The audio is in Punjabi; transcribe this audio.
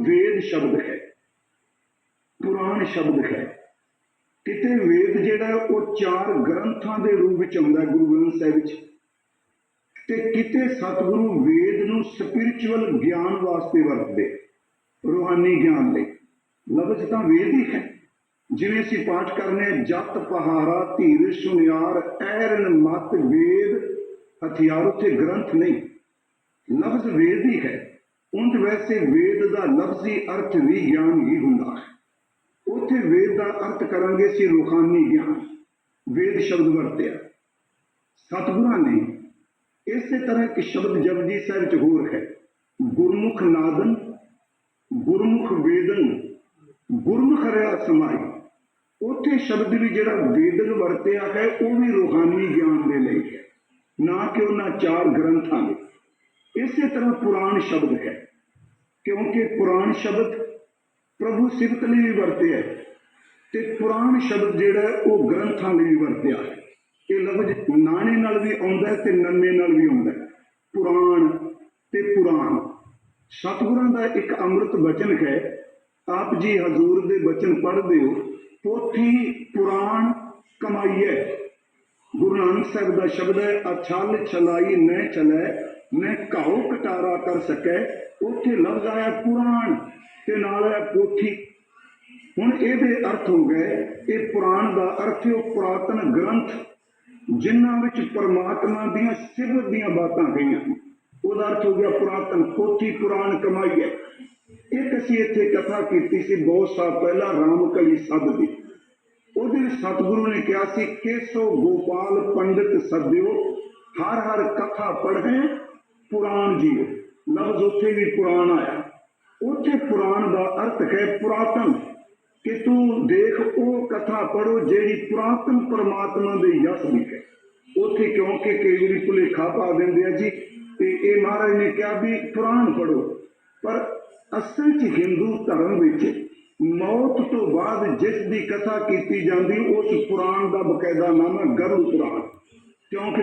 ਵੇਦ ਸ਼ਬਦ ਹੈ ਪੁਰਾਣ ਸ਼ਬਦ ਹੈ। ਕਿਤੇ ਵੇਦ ਜਿਹੜਾ ਉਹ ਚਾਰ ਗ੍ਰੰਥਾਂ ਦੇ ਰੂਪ ਵਿੱਚ ਆਉਂਦਾ ਗੁਰੂ ਗ੍ਰੰਥ ਸਾਹਿਬ ਵਿੱਚ। ਤੇ ਕਿਤੇ ਸਤਿਗੁਰੂ ਵੇਦ ਨੂੰ ਸਪਿਰਚੁਅਲ ਗਿਆਨ ਵਾਸਤੇ ਵਰਤਦੇ ਰੂਹਾਨੀ ਗਿਆਨ ਲਈ। ਲਫ਼ਜ਼ ਤਾਂ ਵੇਦ ਹੀ ਹੈ। ਜਿਵੇਂ ਅਸੀਂ ਪਾਠ ਕਰਨੇ ਹਾਂ, ਜਤ ਪਹਾਰਾ ਧੀਰ ਸੁਨਿਆਰ ਐਰਨ ਮਤ ਵੇਦ ਹਥਿਆਰ ਉੱਥੇ ਗ੍ਰੰਥ ਨਹੀਂ। ਲਫ਼ਜ਼ ਵੇਦ ਹੀ ਹੈ। ਉਂਝ ਵੈਸੇ ਵੇਦ ਦਾ ਲਫ਼ਜ਼ੀ ਅਰਥ ਵੀ ਗਿਆਨ ਹੀ ਹੁੰਦਾ ਹੈ। ਉੱਥੇ ਵੇਦ ਦਾ ਅਰਥ ਕਰਾਂਗੇ ਸੀ ਰੂਹਾਨੀ ਗਿਆਨ, ਵੇਦ ਸ਼ਬਦ ਵਰਤਿਆ। ਸਤਿਗੁਰਾਂ ਨੇ ਇਸੇ ਤਰ੍ਹਾਂ ਇੱਕ ਸ਼ਬਦ ਜਪਜੀ ਸਾਹਿਬ ਵਿੱਚ ਹੋਰ ਹੈ, ਗੁਰਮੁਖ ਨਾਦਨ, ਗੁਰਮੁਖ ਵੇਦਨ, ਗੁਰਮੁਖ ਰਿਆ ਸਮਾਈ। ਉੱਥੇ ਸ਼ਬਦ ਵੀ ਜਿਹੜਾ ਵੇਦਨ ਵਰਤਿਆ ਹੈ, ਉਹ ਵੀ ਰੂਹਾਨੀ ਗਿਆਨ ਦੇ ਲਈ ਹੈ। ਨਾ ਕਿ ਉਹਨਾਂ ਚਾਰ ਗ੍ਰੰਥਾਂ ਦੇ। ਇਸੇ ਤਰ੍ਹਾਂ ਪੁਰਾਣ ਸ਼ਬਦ ਹੈ, ਕਿਉਂਕਿ ਪੁਰਾਣ ਸ਼ਬਦ ਪ੍ਰਭੂ ਸਿਫਤ ਲਈ ਵੀ ਵਰਤਿਆ ਤੇ ਪੁਰਾਣ ਸ਼ਬਦ ਜਿਹੜਾ ਉਹ ਗ੍ਰੰਥਾਂ ਲਈ ਵੀ ਵਰਤਿਆ ਹੈ। ਇਹ ਲਫ਼ਜ਼ ਨਾਣੇ ਨਾਲ ਵੀ ਆਉਂਦਾ ਤੇ ਨੰਨੇ ਨਾਲ ਵੀ ਆਉਂਦਾ ਹੈ। ਪੁਰਾਣ ਤੇ ਪੁਰਾਣ। ਸਤਿਗੁਰਾਂ ਦਾ ਇੱਕ ਅੰਮ੍ਰਿਤ ਬਚਨ ਹੈ, ਆਪ ਜੀ ਹਜ਼ੂਰ ਦੇ ਬਚਨ ਪੜ੍ਹਦੇ ਹੋ, ਪੋਥੀ ਪੁਰਾਣ ਕਮਾਈਏ ਗੁਰੂ ਨਾਨਕ ਸਾਹਿਬ ਦਾ ਸ਼ਬਦ ਹੈ, ਅਛਲ ਛਲਾਈ ਨੈ ਚਲੈ ਮੈਂ ਘਾਉ ਕਟਾਰਾ ਕਰ ਸਕੈ, ਉੱਥੇ ਲਫ਼ਜ਼ ਆਇਆ ਪੁਰਾਣ ਤੇ ਨਾਲ ਆਇਆ ਪੋਥੀ। ਹੁਣ ਇਹਦੇ ਅਰਥ ਹੋ ਗਏ, ਇਹ ਪੁਰਾਣ ਦਾ ਅਰਥ ਹੈ ਉਹ ਪੁਰਾਤਨ ਗ੍ਰੰਥ, ਜਿਨ੍ਹਾਂ ਵਿੱਚ ਪਰਮਾਤਮਾ ਦੀਆਂ ਸਿਫਤ ਦੀਆਂ ਬਾਤਾਂ ਗਈਆਂ। ਉਹਦਾ ਅਰਥ ਹੋ ਗਿਆ ਪੁਰਾਤਨ, ਪੋਥੀ ਪੁਰਾਣ ਕਮਾਈਏ ਇੱਕ ਅਸੀਂ ਇੱਥੇ ਕਥਾ ਕੀਤੀ ਸੀ ਬਹੁਤ ਸਾਲ ਪਹਿਲਾਂ, ਰਾਮਕਲੀ ਸੱਦ ਦੀ। ਉਹਦੇ ਵਿੱਚ ਸਤਿਗੁਰੂ ਨੇ ਕਿਹਾ ਸੀ, ਕੇਸੋ ਗੋਪਾਲ ਪੰਡਿਤ ਸੱਦਿਓ, ਹਰ ਹਰ ਕਥਾ ਪੜ੍ਹੇ ਪੁਰਾਣ ਜੀਓ ਲਫ਼ਜ਼ ਉੱਥੇ ਵੀ ਪੁਰਾਣ ਆਇਆ। ਉੱਥੇ ਪੁਰਾਣ ਦਾ ਅਰਥ ਹੈ ਪੁਰਾਤਨ। ਕਿ ਤੂੰ ਦੇਖ ਉਹ ਕਥਾ ਪੜੋ ਜਿਹੜੀ ਪੁਰਾਤਨ ਪਰਮਾਤਮਾ ਦੇ ਯਸ ਦੀ ਹੈ। ਉੱਥੇ ਕਿਉਂਕਿ ਕਈ ਵਾਰੀ ਭੁਲੇਖਾ ਪਾ ਦਿੰਦੇ ਆ ਜੀ। ਤੇ ਇਹ ਮਹਾਰਾਜ ਨੇ ਕਿਹਾ ਵੀ ਪੁਰਾਣ ਪੜੋ ਪਰ ਅਸਲ 'ਚ ਹਿੰਦੂ ਧਰਮ ਵਿੱਚ ਮੌਤ ਤੋਂ ਬਾਅਦ ਜਿਸ ਦੀ ਕਥਾ ਕੀਤੀ ਜਾਂਦੀ, ਉਸ ਪੁਰਾਣ ਦਾ ਬਕਾਇਦਾ ਨਾਮ ਹੈ ਗਰੁੜ ਪੁਰਾਣ। ਕਿਉਂਕਿ